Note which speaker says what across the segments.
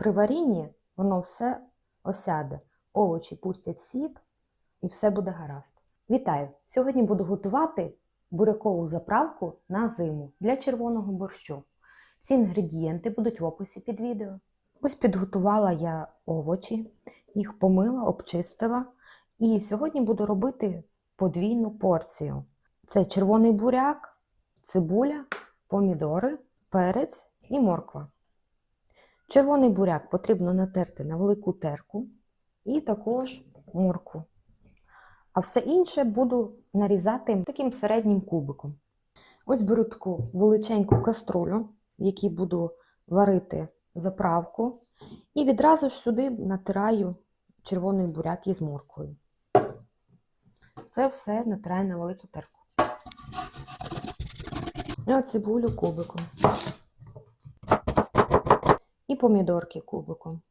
Speaker 1: При варінні воно все осяде, овочі пустять сік і все буде гаразд. Вітаю! Сьогодні буду готувати бурякову заправку на зиму для червоного борщу. Всі інгредієнти будуть в описі під відео. Ось підготувала я овочі, їх помила, обчистила. І сьогодні буду робити подвійну порцію. Це червоний буряк, цибуля, помідори, перець і морква. Червоний буряк потрібно натерти на велику терку і також моркву. А все інше буду нарізати таким середнім кубиком. Ось беру таку величеньку каструлю, в якій буду варити заправку, і відразу ж сюди натираю червоний буряк із морквою. Це все натираю на велику терку. І от цибулю кубиком. Помідорки кубиком.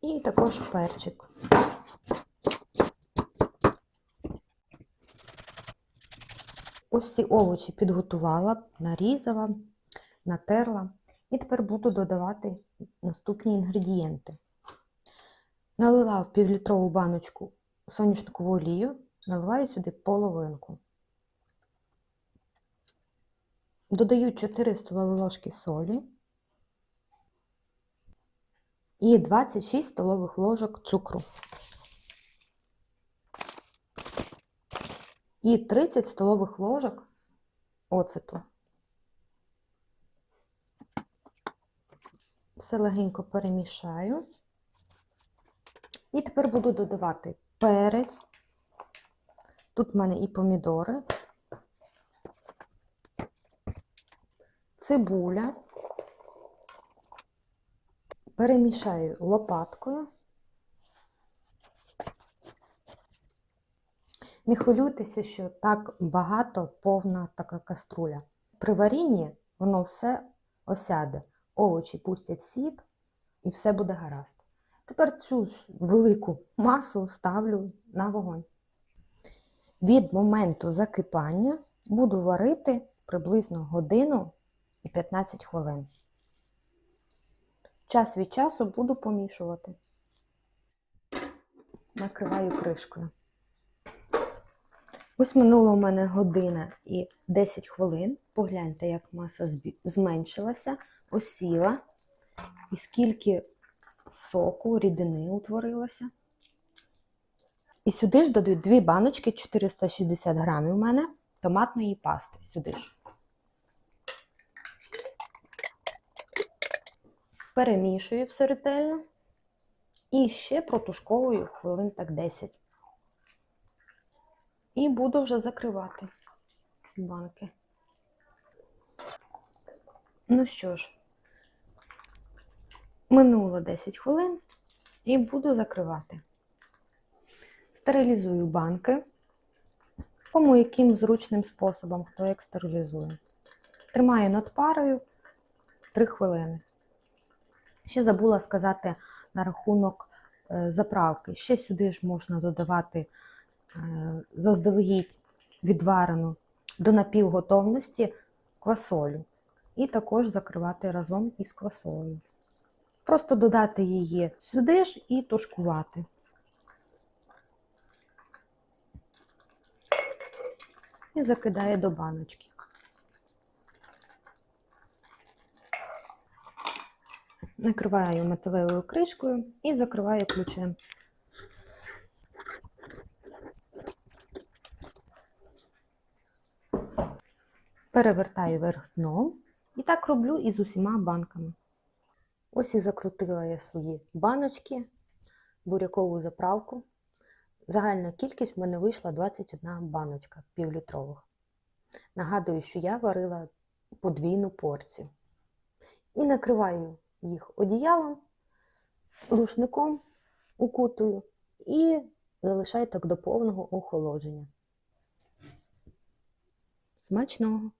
Speaker 1: І також перчик. Ось ці овочі підготувала, нарізала, натерла. І тепер буду додавати наступні інгредієнти. Налила в півлітрову баночку соняшникову олію, наливаю сюди половинку. Додаю 4 столові ложки солі і 26 столових ложок цукру. І 30 столових ложок оцету. Все легенько перемішаю. І тепер буду додавати перець. Тут в мене і помідори, цибуля. Перемішаю лопаткою. Не хвилюйтеся, що так багато повна така каструля. При варінні воно все осяде, овочі пустять сік і все буде гаразд. Тепер цю велику масу ставлю на вогонь. Від моменту закипання буду варити приблизно годину і 15 хвилин. Час від часу буду помішувати. Накриваю кришкою. Ось минула у мене година і 10 хвилин. Погляньте, як маса зменшилася, осіла, і скільки соку, рідини утворилося. І сюди ж додаю дві баночки 460 грамів у мене томатної пасти. Сюди ж. Перемішую все ретельно. І ще протушковую хвилин так 10. І буду вже закривати банки. Ну що ж, минуло 10 хвилин і буду закривати. Стерилізую банки, кому яким зручним способом, хто як стерилізує. Тримаю над парою 3 хвилини. Ще забула сказати на рахунок е, заправки. Ще сюди ж можна додавати е, заздалегідь відварену до напівготовності квасолю. І також закривати разом із квасолею. Просто додати її сюди ж і тушкувати. І закидаю до баночки. Накриваю металевою кришкою і закриваю ключем. Перевертаю вверх дном і так роблю із усіма банками. Ось і закрутила я свої баночки, бурякову заправку. Загальна кількість в мене вийшла 21 баночка півлітрових. Нагадую, що я варила подвійну порцію. І накриваю їх одіялом, рушником укутую і залишаю так до повного охолодження. Смачного!